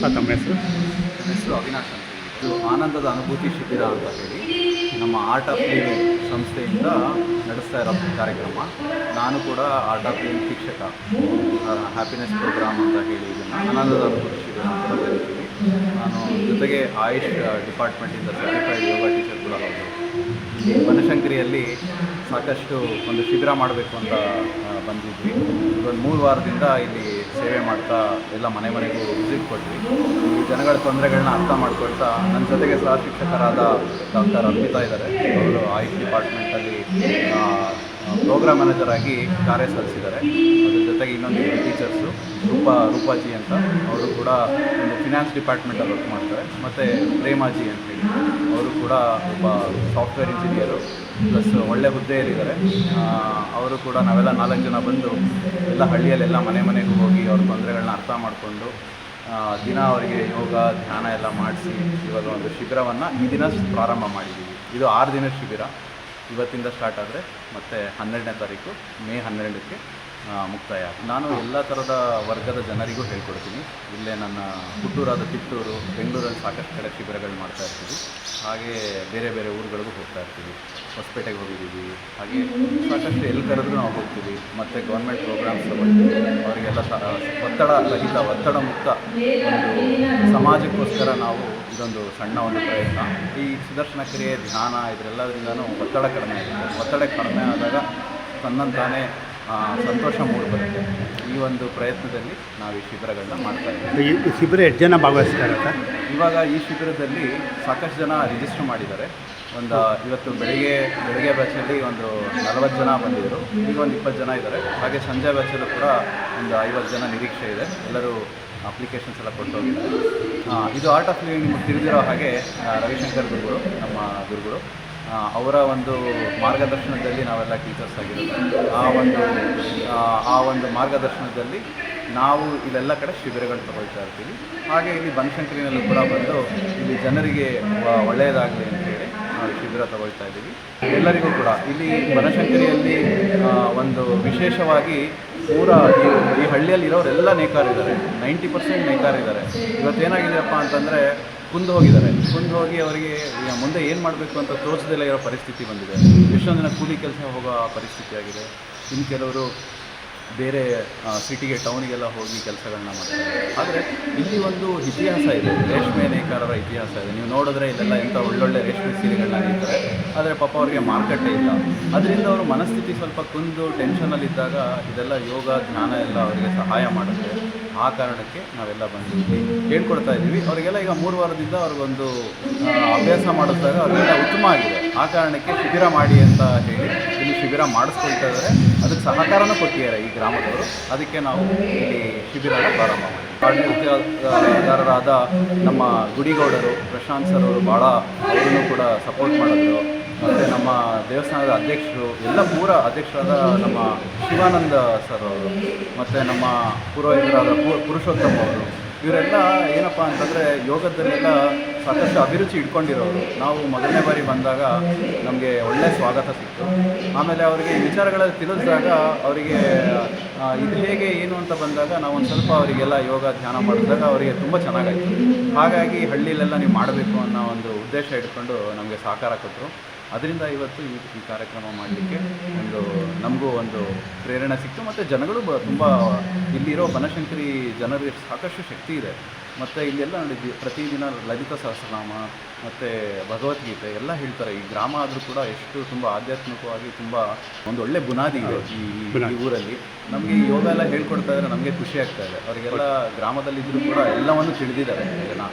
Sir ತಮ್ಮ ಹೆಸರು? ಹೆಸರು ಅವಿನಾಶ್ ಅಂತ ಇದು ಆನಂದದ ಅನುಭೂತಿ ಶಿಬಿರ ಅಂತ ಹೇಳಿ. ನಮ್ಮ ಆರ್ಟ್ ಆಫ್ ಲಿವಿಂಗ್ ಸಂಸ್ಥೆಯಿಂದ ನಡೆಸ್ತಾ ಇರೋ ಕಾರ್ಯಕ್ರಮ. ನಾನು ಕೂಡ ಆರ್ಟ್ ಆಫ್ ಲಿವಿಂಗ್ ಶಿಕ್ಷಕ. ಹ್ಯಾಪಿನೆಸ್ ಪ್ರೋಗ್ರಾಮ್ ಅಂತ ಹೇಳಿ ಇದನ್ನು ಆನಂದದ ಅನುಭೂತಿ ಶಿಬಿರ ಅಂತ ಕರಿತೀವಿ. ನಾನು ಜೊತೆಗೆ ಆಯುಷ್ ಡಿಪಾರ್ಟ್ಮೆಂಟಿಂದ ಸರ್ಟಿಫೈಡ್ ಯೋಗ ಟೀಚರ್ ಕೂಡ ಹೌದು ಬನಶಂಕರಿಯಲ್ಲಿ ಸಾಕಷ್ಟು ಒಂದು ಶಿಬಿರ ಮಾಡಬೇಕು ಅಂತ ಬಂದಿದ್ವಿ. ಒಂದು ಮೂರು ವಾರದಿಂದ ಇಲ್ಲಿ ಸೇವೆ ಮಾಡ್ತಾ ಎಲ್ಲ ಮನೆ ಮನೆಗೂ ವಿಸಿಟ್ ಕೊಟ್ವಿ. ಜನಗಳ ತೊಂದರೆಗಳನ್ನ ಅರ್ಥ ಮಾಡ್ಕೊಳ್ತಾ ನನ್ನ ಜೊತೆಗೆ ಸಹ ಶಿಕ್ಷಕರಾದ ಡಾಕ್ಟರ್ ಅರ್ಪಿತಾ ಇದ್ದಾರೆ ಅವರು ಆಯುಷ್ ಡಿಪಾರ್ಟ್ಮೆಂಟಲ್ಲಿ ಪ್ರೋಗ್ರಾಮ್ ಮ್ಯಾನೇಜರ್ ಆಗಿ ಕಾರ್ಯ ಸಲ್ಲಿಸಿದ್ದಾರೆ. ಅದ್ರ ಜೊತೆಗೆ ಇನ್ನೊಂದು ಟೀಚರ್ಸು ರೂಪಾ, ರೂಪಾಜಿ ಅಂತ. ಅವರು ಕೂಡ ಒಂದು ಫಿನಾನ್ಸ್ ಡಿಪಾರ್ಟ್ಮೆಂಟಲ್ಲಿ ವರ್ಕ್ ಮಾಡ್ತಾರೆ. ಮತ್ತು ಪ್ರೇಮಾಜಿ ಅಂತ ಹೇಳಿ. ಅವರು ಕೂಡ ಒಬ್ಬ ಸಾಫ್ಟ್ವೇರ್ ಇಂಜಿನಿಯರು ಪ್ಲಸ್ ಒಳ್ಳೆ ಹುದ್ದೆಯಲ್ಲಿದ್ದಾರೆ. ಅವರು ಕೂಡ ನಾವೆಲ್ಲ ನಾಲ್ಕು ಜನ ಬಂದು ಎಲ್ಲ ಹಳ್ಳಿಯಲ್ಲೆಲ್ಲ ಮನೆ ಮನೆಗೂ ಹೋಗಿ ಅವ್ರ ತೊಂದರೆಗಳನ್ನ ಅರ್ಥ ಮಾಡಿಕೊಂಡು ದಿನ ಅವರಿಗೆ ಯೋಗ, ಧ್ಯಾನ ಎಲ್ಲ ಮಾಡಿಸಿ ಇವಾಗ ಒಂದು ಶಿಬಿರವನ್ನು ಈ ದಿನ ಪ್ರಾರಂಭ ಮಾಡಿದ್ದೀವಿ. ಇದು ಆರು ದಿನದ ಶಿಬಿರ. ಇವತ್ತಿಂದ ಸ್ಟಾರ್ಟ್ ಆದರೆ ಮತ್ತು ಹನ್ನೆರಡನೇ ತಾರೀಕು, ಮೇ ಹನ್ನೆರಡಕ್ಕೆ. ಮುಕ್ತಾಯ. ನಾನು ಎಲ್ಲ ಥರದ ವರ್ಗದ ಜನರಿಗೂ ಹೇಳ್ಕೊಡ್ತೀನಿ. ಇಲ್ಲೇ ನನ್ನ ಹುಟ್ಟೂರಾದ ತಿಟ್ಟೂರು ಬೆಂಗಳೂರಲ್ಲಿ ಸಾಕಷ್ಟು ಕಡೆ ಶಿಬಿರಗಳು ಮಾಡ್ತಾ ಇರ್ತೀವಿ. ಹಾಗೆ ಬೇರೆ ಬೇರೆ ಊರುಗಳಿಗೂ ಹೋಗ್ತಾ ಇರ್ತೀವಿ. ಹೊಸಪೇಟೆಗೆ ಹೋಗಿದ್ದೀವಿ. ಹಾಗೆ ಸಾಕಷ್ಟು ಎಲ್ಲಿ ಕರೆದ್ರೂ ನಾವು ಹೋಗ್ತೀವಿ. ಮತ್ತು ಗೌರ್ಮೆಂಟ್ ಪ್ರೋಗ್ರಾಮ್ಸ್ ತಗೊಳ್ತೀವಿ. ಅವರಿಗೆಲ್ಲ ಒತ್ತಡ, ರಹಿತ ಒತ್ತಡ ಮುಕ್ತ ಒಂದು ಸಮಾಜಕ್ಕೋಸ್ಕರ ನಾವು ಇದೊಂದು ಸಣ್ಣ ಒಂದು ಪ್ರಯತ್ನ. ಈ ಸುದರ್ಶನ ಕ್ರಿಯೆ, ಧ್ಯಾನ, ಇದರೆಲ್ಲದರಿಂದನೂ ಒತ್ತಡ ಕಡಿಮೆ ಆಗುತ್ತೆ. ಒತ್ತಡ ಕಡಿಮೆ ಆದಾಗ ತನ್ನಂತಾನೇ ಸಂತೋಷ ಮೂಡಿಬರುತ್ತೆ ಈ ಒಂದು ಪ್ರಯತ್ನದಲ್ಲಿ ನಾವು ಈ ಶಿಬಿರಗಳನ್ನ ಮಾಡ್ತಾ ಇದ್ದೀವಿ. ಈ ಶಿಬಿರ ಎಷ್ಟು ಜನ ಭಾಗವಹಿಸ್ತಾರೆ ಸರ್ ಇವಾಗ ಈ ಶಿಬಿರದಲ್ಲಿ ಸಾಕಷ್ಟು ಜನ ರಿಜಿಸ್ಟರ್ ಮಾಡಿದ್ದಾರೆ. ಒಂದು ಇವತ್ತು ಬೆಳಿಗ್ಗೆ ಬೆಳಿಗ್ಗೆ ಬ್ಯಾಚಲ್ಲಿ ಒಂದು ನಲವತ್ತು ಜನ ಬಂದಿದ್ದರು. ಈಗ ಒಂದು ಇಪ್ಪತ್ತು ಜನ ಇದ್ದಾರೆ. ಹಾಗೆ ಸಂಜೆ ಬ್ಯಾಚಲ್ಲೂ ಕೂಡ ಒಂದು ಐವತ್ತು ಜನ ನಿರೀಕ್ಷೆ ಇದೆ. ಎಲ್ಲರೂ ಅಪ್ಲಿಕೇಶನ್ಸ್ ಎಲ್ಲ ಕೊಟ್ಟು ಹೋಗಿದ್ದಾರೆ. ಇದು ಆರ್ಟ್ ಆಫ್ ಲಿವಿಂಗ್ ನಿಮಗೆ ತಿಳಿದಿರೋ ಹಾಗೆ ರವಿಶಂಕರ್ ಗುರುಗಳು ನಮ್ಮ ಗುರುಗಳು. ಅವರ ಒಂದು ಮಾರ್ಗದರ್ಶನದಲ್ಲಿ ನಾವೆಲ್ಲ ಟೀಚರ್ಸ್ ಆಗಿರೋದು. ಆ ಒಂದು ಆ, ಒಂದು ಮಾರ್ಗದರ್ಶನದಲ್ಲಿ ನಾವು ಇಲ್ಲೆಲ್ಲ ಕಡೆ ಶಿಬಿರಗಳು ತಗೊಳ್ತಾ ಇರ್ತೀವಿ. ಹಾಗೆ ಇಲ್ಲಿ ಬನಶಂಕರಿನಲ್ಲೂ ಕೂಡ ಬಂದು ಇಲ್ಲಿ ಜನರಿಗೆ ಒಳ್ಳೆಯದಾಗಲಿ ಅಂತೇಳಿ ನಾವು ಶಿಬಿರ ತಗೊಳ್ತಾ ಇದ್ದೀವಿ. ಎಲ್ಲರಿಗೂ ಕೂಡ ಇಲ್ಲಿ ಬನಶಂಕರಿಯಲ್ಲಿ ಒಂದು ವಿಶೇಷವಾಗಿ ಪೂರ ಈ ಹಳ್ಳಿಯಲ್ಲಿ ಇರೋರೆಲ್ಲ ನೇಕಾರಿದ್ದಾರೆ ನೈಂಟಿ ಪರ್ಸೆಂಟ್ ನೇಕಾರಿದ್ದಾರೆ ಇವತ್ತೇನಾಗಿದೆಯಪ್ಪ ಅಂತಂದರೆ ಕುಂದು ಹೋಗಿದ್ದಾರೆ. ಕುಂದು ಹೋಗಿ ಅವರಿಗೆ ಮುಂದೆ ಏನು ಮಾಡಬೇಕು ಅಂತ ತೋರಿಸದೆಲ್ಲ ಇರೋ ಪರಿಸ್ಥಿತಿ ಬಂದಿದೆ. ಎಷ್ಟೊಂದು ದಿನ ಕೂಲಿ ಕೆಲಸ ಹೋಗೋ ಪರಿಸ್ಥಿತಿ ಆಗಿದೆ. ಇನ್ನು ಕೆಲವರು ಬೇರೆ ಸಿಟಿಗೆ ಟೌನಿಗೆಲ್ಲ ಹೋಗಿ ಕೆಲಸಗಳನ್ನ ಮಾಡ್ತಾರೆ. ಆದರೆ ಇಲ್ಲಿ ಒಂದು ಇತಿಹಾಸ ಇದೆ. ರೇಷ್ಮೆ ನೇಕಾರರ ಇತಿಹಾಸ ಇದೆ. ನೀವು ನೋಡಿದ್ರೆ ಇಲ್ಲೆಲ್ಲ ಎಂಥ ಒಳ್ಳೊಳ್ಳೆ ರೇಷ್ಮೆ ಸೀರೆಗಳನ್ನ ಆದರೆ ಪಾಪ ಅವರಿಗೆ ಮಾರುಕಟ್ಟೆ ಇಲ್ಲ. ಅದರಿಂದ ಅವರು ಮನಸ್ಥಿತಿ ಸ್ವಲ್ಪ ಕುಂದು ಟೆನ್ಷನಲ್ಲಿದ್ದಾಗ ಇದೆಲ್ಲ ಯೋಗ ಧ್ಯಾನ ಎಲ್ಲ ಅವರಿಗೆ ಸಹಾಯ ಮಾಡುತ್ತೆ. ಆ ಕಾರಣಕ್ಕೆ ನಾವೆಲ್ಲ ಬಂದು ಇಲ್ಲಿ ಹೇಳ್ಕೊಡ್ತಾ ಇದ್ದೀವಿ. ಅವರಿಗೆಲ್ಲ ಈಗ ಮೂರು ವಾರದಿಂದ ಅವ್ರಿಗೊಂದು ಅಭ್ಯಾಸ ಮಾಡಿದಾಗ ಅವರಿಗೆಲ್ಲ ಉತ್ತಮ ಆಗಿದೆ. ಆ ಕಾರಣಕ್ಕೆ ಶಿಬಿರ ಮಾಡಿ ಅಂತ ಹೇಳಿ, ಇಲ್ಲಿ ಶಿಬಿರ ಮಾಡಿಸ್ಕೊಳ್ತಾ ಇದ್ದಾರೆ. ಅದಕ್ಕೆ ಸಹಕಾರನೂ ಕೊಟ್ಟಿದ್ದಾರೆ. ಈ ಗ್ರಾಮದವರು. ಅದಕ್ಕೆ ನಾವು ಇಲ್ಲಿ ಶಿಬಿರನ ಪ್ರಾರಂಭ ಮಾಡಿದ್ವಿ. ಆಡಳಿತಗಾರರಾದ ನಮ್ಮ ಗುಡಿಗೌಡರು, ಪ್ರಶಾಂತ್ ಸರ್ ಅವರು ಭಾಳ ಅವರನ್ನು ಕೂಡ ಸಪೋರ್ಟ್ ಮಾಡಿದ್ರು. ಮತ್ತು ನಮ್ಮ ದೇವಸ್ಥಾನದ ಅಧ್ಯಕ್ಷರು, ಎಲ್ಲ ಪೂರ ಅಧ್ಯಕ್ಷರಾದ ನಮ್ಮ ಶಿವಾನಂದ ಸರ್ ಅವರು, ಮತ್ತು ನಮ್ಮ ಪುರೋಹಿತರಾದ ಪುರುಷೋತ್ತಮ ಅವರು ಇವರೆಲ್ಲ ಏನಪ್ಪ ಅಂತಂದರೆ ಯೋಗದಲ್ಲೆಲ್ಲ ಸಾಕಷ್ಟು ಅಭಿರುಚಿ ಇಟ್ಕೊಂಡಿರೋರು. ನಾವು ಮೊದಲನೇ ಬಾರಿ ಬಂದಾಗ ನಮಗೆ ಒಳ್ಳೆಯ ಸ್ವಾಗತ ಸಿಕ್ತು. ಆಮೇಲೆ ಅವರಿಗೆ ವಿಚಾರಗಳ ವಿಚಾರಗಳಲ್ಲಿ ತಿಳಿಸಿದಾಗ ಅವರಿಗೆ ಇದು ಹೇಗೆ, ಏನು ಅಂತ ಬಂದಾಗ ನಾವು ಒಂದು ಸ್ವಲ್ಪ ಅವರಿಗೆಲ್ಲ ಯೋಗ ಧ್ಯಾನ ಮಾಡಿದಾಗ ಅವರಿಗೆ ತುಂಬ ಚೆನ್ನಾಗಾಯಿತು. ಹಾಗಾಗಿ ಹಳ್ಳಿಲೆಲ್ಲ ನೀವು ಮಾಡಬೇಕು ಅನ್ನೋ ಒಂದು ಉದ್ದೇಶ ಇಟ್ಕೊಂಡು ನಮಗೆ ಸಹಕಾರ ಕೊಟ್ಟರು. ಅದರಿಂದ ಇವತ್ತು ಈ ಈ ಕಾರ್ಯಕ್ರಮ ಮಾಡಲಿಕ್ಕೆ ಒಂದು ನಮಗೂ ಒಂದು ಪ್ರೇರಣೆ ಸಿಕ್ತು. ಮತ್ತು ಜನಗಳು ಬ ತುಂಬ ಇಲ್ಲಿರೋ ಬನಶಂಕರಿ ಜನರಿಗೆ ಸಾಕಷ್ಟು ಶಕ್ತಿ ಇದೆ. ಮತ್ತು ಇಲ್ಲೆಲ್ಲ ನೋಡಿ ಪ್ರತಿದಿನ ಲಲಿತ ಸಹಸ್ರನಾಮ ಮತ್ತು ಭಗವದ್ಗೀತೆ ಎಲ್ಲ ಹೇಳ್ತಾರೆ. ಈ ಗ್ರಾಮ ಆದರೂ ಕೂಡ ಎಷ್ಟು ತುಂಬ ಆಧ್ಯಾತ್ಮಿಕವಾಗಿ ತುಂಬ ಒಂದು ಒಳ್ಳೆ ಬುನಾದಿ ಇದೆ ಈ ಈ ಊರಲ್ಲಿ. ನಮಗೆ ಈ ಯೋಗ ಎಲ್ಲ ಹೇಳ್ಕೊಡ್ತಾ ಇದ್ರೆ ನಮಗೆ ಖುಷಿ ಆಗ್ತಾ ಇದೆ. ಅವರಿಗೆಲ್ಲ ಗ್ರಾಮದಲ್ಲಿದ್ದರೂ ಕೂಡ ಎಲ್ಲವನ್ನು ತಿಳಿದಿದ್ದಾರೆ ಜನ